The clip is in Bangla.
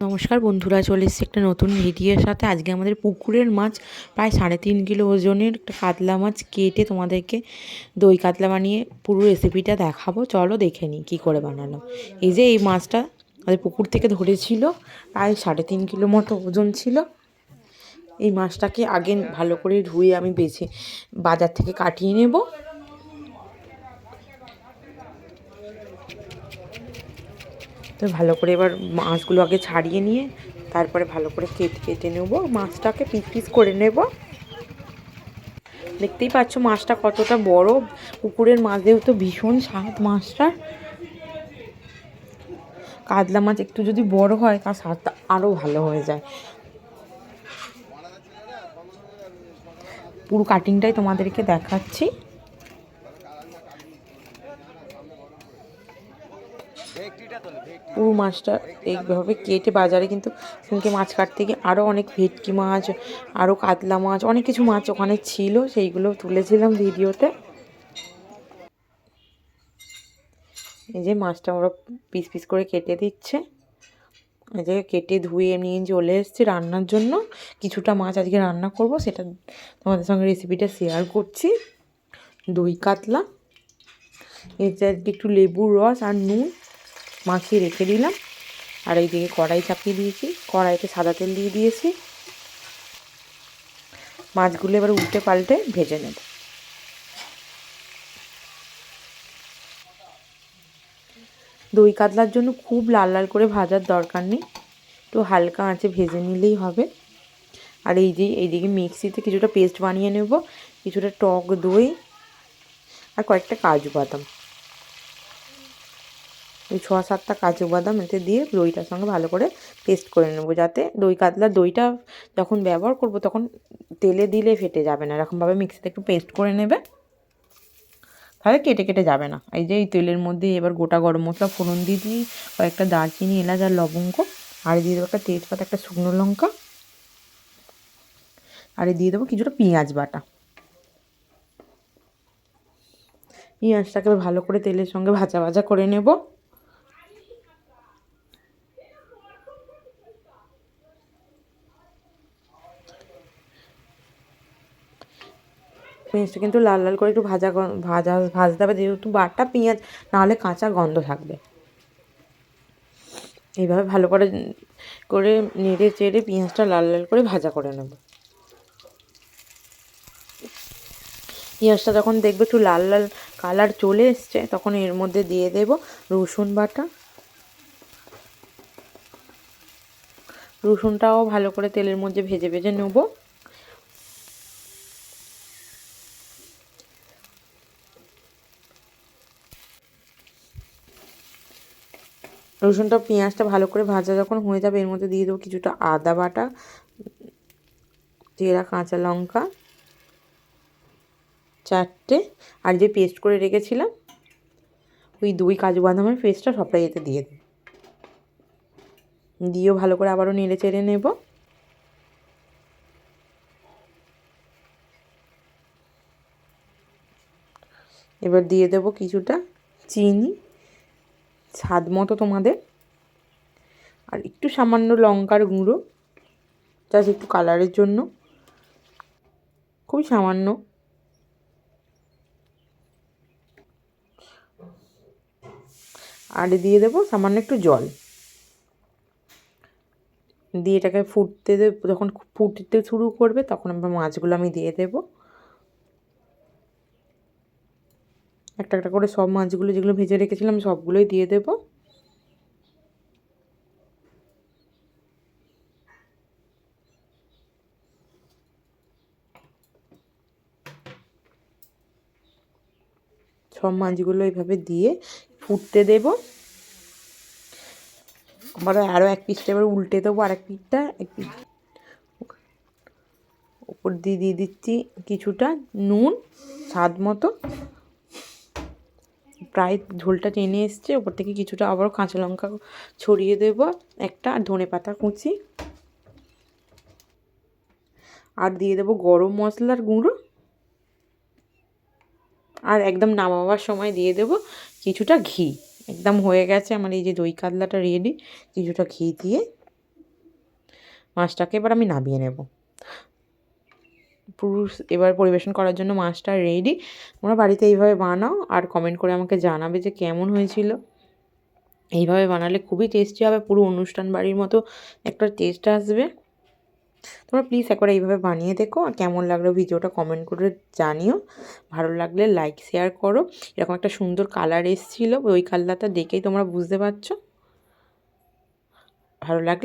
নমস্কার বন্ধুরা, চলে এসেছি একটা নতুন ভিডিওর সাথে। আজকে আমাদের পুকুরের মাছ, প্রায় সাড়ে তিন কিলো ওজনের একটা কাতলা মাছ কেটে তোমাদেরকে দই কাতলা বানিয়ে পুরো রেসিপিটা দেখাবো। চলো দেখে নিই কী করে বানালাম। এই যে এই মাছটা আমাদের পুকুর থেকে ধরেছিল, প্রায় সাড়ে তিন কিলো মতো ওজন ছিল। এই মাছটাকে আগে ভালো করে ধুয়ে আমি বেছে বাজার থেকে কাটিয়ে নেব। তো ভালো করে এবার মাছগুলো আগে ছাড়িয়ে নিয়ে তারপরে ভালো করে কেটে কেটে নেব। মাছটাকে পিস পিস করে নেব। দেখতেই পাচ্ছ মাছটা কতটা বড়। পুকুরের মাছ তো ভীষণ স্বাদ মাছটা কাতলা মাছ একটু যদি বড় হয়, তার স্বাদটা আরও ভালো হয়ে যায়। পুরো কাটিংটাই তোমাদেরকে দেখাচ্ছি। পুরো মাছটা এইভাবে কেটে বাজারে কিন্তু সেদিনকে মাছ কাটতে গিয়ে আরও অনেক ভেটকি মাছ আরও কাতলা মাছ, অনেক কিছু মাছ ওখানে ছিল, সেইগুলো তুলেছিলাম ভিডিওতে। এই যে মাছটা ওরা পিস পিস করে কেটে দিচ্ছে। এই যে কেটে ধুয়ে নিয়ে চলে এসেছি রান্নার জন্য। কিছুটা মাছ আজকে রান্না করব, সেটা তোমাদের সঙ্গে রেসিপিটা শেয়ার করছি। দই কাতলা, এতে আজকে একটু লেবুর রস আর নুন। মাখিয়ে রেখে দিলাম। আর এইদিকে কড়াই চাপিয়ে দিয়েছি। কড়াইতে সাদা তেল দিয়ে দিয়েছি। মাছগুলো এবার উল্টে পাল্টে ভেজে নেব। দই কাতলার জন্য খুব লাল লাল করে ভাজার দরকার নেই। একটু হালকা আঁচে ভেজে নিলেই হবে। আর এই যে এইদিকে মিক্সিতে কিছুটা পেস্ট বানিয়ে নেব। কিছুটা টক দই আর কয়েকটা কাজু বাদাম। ছ সাতটা কাজু বাদাম এতে দিয়ে দইটার সঙ্গে ভালো করে পেস্ট করে নেব, যাতে দই কাতলা দইটা যখন ব্যবহার করব তখন তেলে দিলে ফেটে যাবে না, এরকমভাবে মিক্সিতে একটু পেস্ট করে নেবে, তাহলে কেটে কেটে যাবে না। এই যে এই তেলের মধ্যে এবার গোটা গরম মশলা, ফোড়ন দিয়ে দিই, কয়েকটা দারচিনি, এলাচ আর লবঙ্গ, আর দিয়ে দেবো একটা তেজপাতা, একটা শুকনো লঙ্কা, আর দিয়ে দেবো কিছুটা পেঁয়াজ বাটা। পেঁয়াজটাকে ভালো করে তেলের সঙ্গে ভাজা ভাজা করে নেব। পেঁয়াজটা কিন্তু লাল লাল করে একটু ভাজা ভাজা ভাজতে হবে, যেহেতু বাটা পেঁয়াজ, নাহলে কাঁচা গন্ধ থাকবে। এইভাবে ভালো করে করে নেড়ে চেড়ে পেঁয়াজটা লাল লাল করে ভাজা করে নেব। পেঁয়াজটা যখন দেখবে একটু লাল লাল কালার চলে এসছে, তখন এর মধ্যে দিয়ে দেব রসুন বাটা। রসুনটাও ভালো করে তেলের মধ্যে ভেজে ভেজে নেব। রসুনটা পেঁয়াজটা ভালো করে ভাজা যখন হয়ে যাবে, এর মধ্যে দিয়ে দেবো কিছুটা আদা বাটা চেরা কাঁচা লঙ্কা, চারটে। আর যে পেস্ট করে রেখেছিলাম, ওই দুই কাজু বাদামের পেস্টটা সবটাই এতে দিয়ে দিই দিয়েও ভালো করে আবারও নেড়ে চেড়ে নেব। এবার দিয়ে দেবো কিছুটা চিনি। স্বাদ মতো তোমাদের। আর একটু সামান্য লঙ্কার গুঁড়ো জাস্ট একটু কালারের জন্য। খুবই সামান্য। আর দিয়ে দেবো সামান্য একটু জল। দিয়ে এটাকে ফুটতে যখন ফুটতে শুরু করবে, তখন আবার মাছগুলো আমি দিয়ে দেবো। একটা একটা করে সব মাছগুলো যেগুলো ভেজে রেখেছিলাম, সবগুলোই দিয়ে দেবো। সব মাছগুলো এইভাবে দিয়ে ফুটতে দেব। আবার আরও এক পিসটা এবার উল্টে দেবো আর এক পিসটা, এক পিস। উপর দিয়ে দিয়ে দিচ্ছি কিছুটা নুন, স্বাদ মতো। প্রায় ঝোলটা টেনে এসছে, ওপর থেকে কিছুটা আবারও কাঁচা লঙ্কা ছড়িয়ে দেব একটা, আর ধনে পাতা কুচি। আর দিয়ে দেবো গরম মশলার গুঁড়ো। আর একদম নামাবার সময় দিয়ে দেব কিছুটা ঘি। একদম হয়ে গেছে আমার এই যে দই কাতলাটা রেডি কিছুটা ঘি দিয়ে মাছটাকে এবার আমি নামিয়ে নেব। পুরুষ এবার পরিবেশন করার জন্য মাছটা রেডি তোমরা বাড়িতে এইভাবে বানাও আর কমেন্ট করে আমাকে জানাবে যে কেমন হয়েছিল। এইভাবে বানালে খুবই টেস্টি হবে, পুরো অনুষ্ঠান বাড়ির মতো একটা টেস্ট আসবে। তোমরা প্লিজ একবার এইভাবে বানিয়ে দেখো আর কেমন লাগল ভিডিওটা কমেন্ট করে জানিও। ভালো লাগলে লাইক শেয়ার করো। এরকম একটা সুন্দর কালার এসেছিল, ওই কালারটা দেখেই তোমরা বুঝতে পারছ। ভালো লাগলে